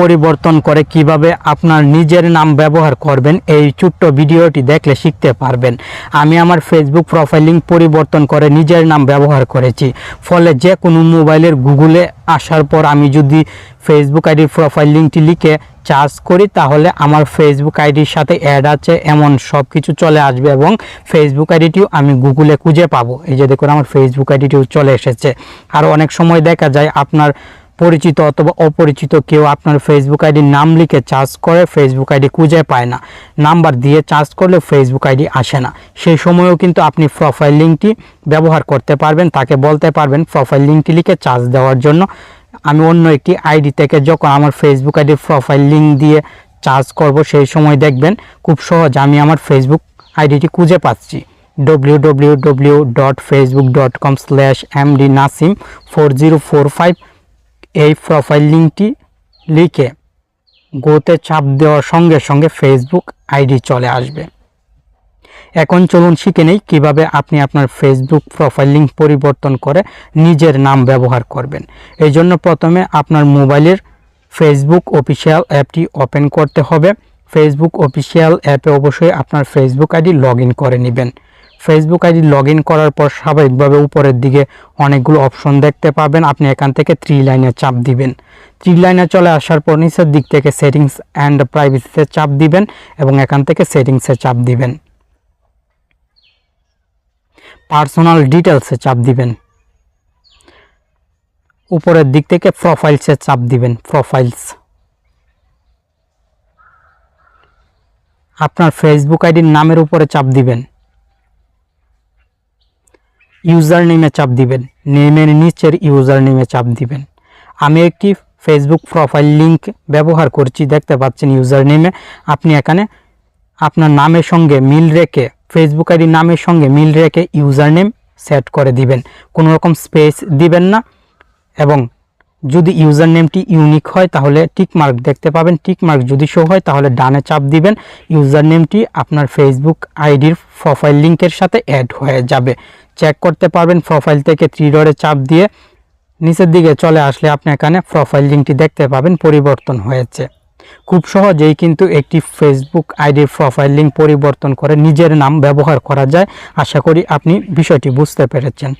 পরিবর্তন করে কীভাবে আপনার নিজের নাম ব্যবহার করবেন, এই ছোট্ট ভিডিওটি দেখলে শিখতে পারবেন। আমি আমার ফেসবুক প্রোফাইল লিঙ্ক পরিবর্তন করে নিজের নাম ব্যবহার করেছি। ফলে যে কোনো মোবাইলের গুগলে আসার পর আমি যদি ফেসবুক আইডির প্রোফাইল লিঙ্কটি লিখে চার্জ করি, তাহলে আমার ফেসবুক আইডির সাথে অ্যাড আছে, এমন সব কিছু চলে আসবে এবং ফেসবুক আইডিটিও আমি গুগলে খুঁজে পাবো। এই যে দেখুন, আমার ফেসবুক আইডিটিও চলে এসেছে। আর অনেক সময় দেখা যায়, আপনার পরিচিত অথবা অপরিচিত কেউ আপনার ফেসবুক আইডি নাম লিখে চার্জ করে ফেসবুক আইডি খুঁজে পায় না। নাম্বার দিয়ে চার্জ করলে ফেসবুক আইডি আসে না। সেই সময়েও কিন্তু আপনি প্রোফাইল লিঙ্কটি ব্যবহার করতে পারবেন, তাকে বলতে পারবেন প্রোফাইল লিঙ্কটি লিখে চার্জ দেওয়ার জন্য। আমি অন্য একটি আইডি থেকে যখন আমার ফেসবুক আইডি প্রোফাইল লিঙ্ক দিয়ে চার্জ করব, সেই সময় দেখবেন খুব সহজ আমি আমার ফেসবুক আইডিটি খুঁজে পাচ্ছি। W W W dot Facebook dot com slash MD Nasim four zero four five এই প্রোফাইল লিঙ্কটি লিখে গোতে চাপ দেওয়ার সঙ্গে সঙ্গে ফেসবুক আইডি চলে আসবে। এখন চলুন শিখে নেই কীভাবে আপনি আপনার ফেসবুক প্রোফাইল লিঙ্ক পরিবর্তন করে নিজের নাম ব্যবহার করবেন। এই জন্য প্রথমে আপনার মোবাইলের ফেসবুক অফিসিয়াল অ্যাপটি ওপেন করতে হবে। ফেসবুক অফিসিয়াল অ্যাপে অবশ্যই আপনার ফেসবুক আইডি লগ করে নেবেন। ফেসবুক আইডি লগ করার পর স্বাভাবিকভাবে উপরের দিকে অনেকগুলো অপশন দেখতে পাবেন। আপনি এখান থেকে থ্রি লাইনে চাপ দিবেন। থ্রি লাইনে চলে আসার পর নিচের দিক থেকে সেটিংস অ্যান্ড প্রাইভেসিতে চাপ দিবেন এবং এখান থেকে সেটিংসে চাপ দিবেন। পার্সোনাল ডিটেলসে চাপ দিবেন। উপরের দিক থেকে প্রোফাইলসে চাপ দিবেন প্রোফাইলস আপনার ফেসবুক আইডির নামের উপরে চাপ দিবেন। ইউজার নেমে চাপ দিবেন। নেমের নিচের ইউজার নেমে চাপ দিবেন। আমি একটি ফেসবুক প্রোফাইল লিংক ব্যবহার করছি, দেখতে পাচ্ছেন ইউজার নেমে আপনি এখানে আপনার নামের সঙ্গে মিল রেখে ফেসবুক আইডির নামের সঙ্গে মিল রেখে ইউজার নেম সেট করে দিবেন। কোনো রকম স্পেস দিবেন না এবং যদি ইউজার নেমটি ইউনিক হয়, তাহলে টিক মার্ক দেখতে পাবেন। টিক মার্ক যদি শো হয়, তাহলে ডানে চাপ দিবেন। ইউজার নেমটি আপনার ফেসবুক আইডির প্রোফাইল লিঙ্কের সাথে অ্যাড হয়ে যাবে। চেক করতে পারবেন প্রোফাইল থেকে থ্রি ডরে চাপ দিয়ে। নিচের দিকে চলে আসলে আপনি এখানে প্রোফাইল লিঙ্কটি দেখতে পাবেন, পরিবর্তন হয়েছে। খুব সহজেই কিন্তু একটি ফেসবুক আইডির প্রোফাইল লিঙ্ক পরিবর্তন করে নিজের নাম ব্যবহার করা যায়। আশা করি আপনি বিষয়টি বুঝতে পেরেছেন।